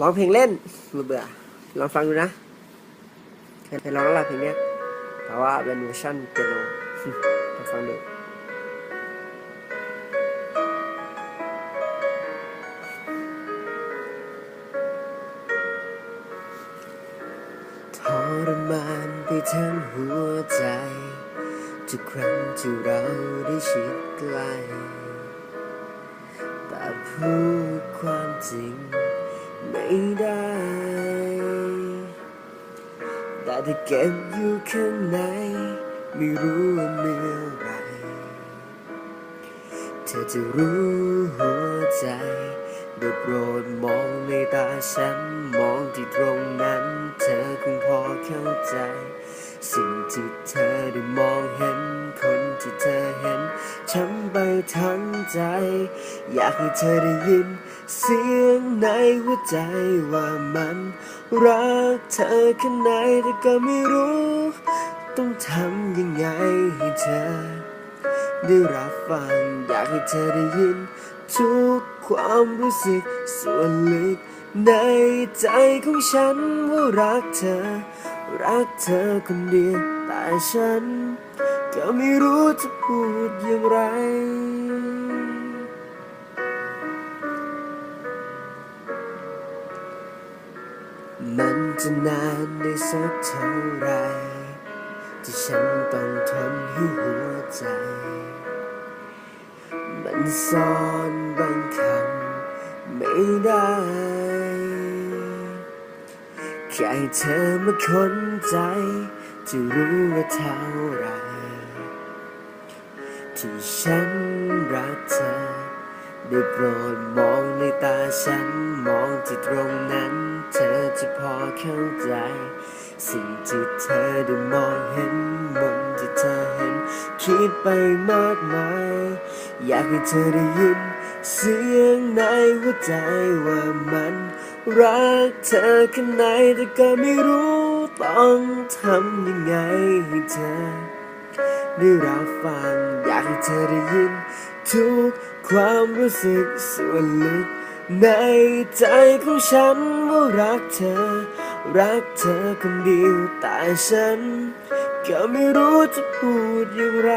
ร้องเพลงเล่นเบื่อเบื่อลองฟังดูนะเคยร้องแล้วล่ะเพลงเนี้ยแต่ว่าเป็นเวอร์ชันเปียโนลองฟังดูทรมานไปทั้งหัวใจ ทุกครั้งที่เราได้ชิดใกล้แต่พูดความจริง ไม่ได้ แต่ถ้าเก็บอยู่ข้างในไม่รู้ว่าเมื่อไหรเธอจะรู้หัวใจได้โปรดมองในตาฉัน มองที่ตรงนั้น เธอคงพอเข้าใจ สิ่งที่เธอได้มองเห็นคนที่เธอ ช้ำไปทั้งใจ อยากให้เธอได้ยิน เสียงในหัวใจว่ามัน รักเธอแค่ไหนแต่ก็ไม่รู้ ต้องทำยังไงให้เธอ ได้รับฟัง อยากให้เธอได้ยิน ทุกความรู้สึกส่วนลึกในใจของฉันว่ารักเธอ รักเธอคนเดียวแต่ฉัน ก็ไม่รู้จะพูดอย่างไร มันจะนานได้สักเท่าไร ที่ฉันต้องทนให้หัวใจ มันซ่อนบางคำไม่ได้แค่เธอมาค้นใจ จะรู้ว่าเท่า ที่ฉันรักเธอ ได้โปรดมองในตาฉัน มองที่ตรงนั้น เธอจะพอเข้าใจ สิ่งที่เธอได้มองเห็นมนที่เธอเห็น คิดไปมากมาย อยากให้เธอได้ยิน เสียงในหัวใจว่ามัน รักเธอแค่ไหนแต่ก็ไม่รู้ต้องทำยังไงให้เธอ ได้รับฟัง อยากให้เธอได้ยิน ทุกความรู้สึกส่วนลึก ในใจของฉันว่ารักเธอ รักเธอคนเดียวแต่ฉัน ก็ไม่รู้จะพูดอย่างไร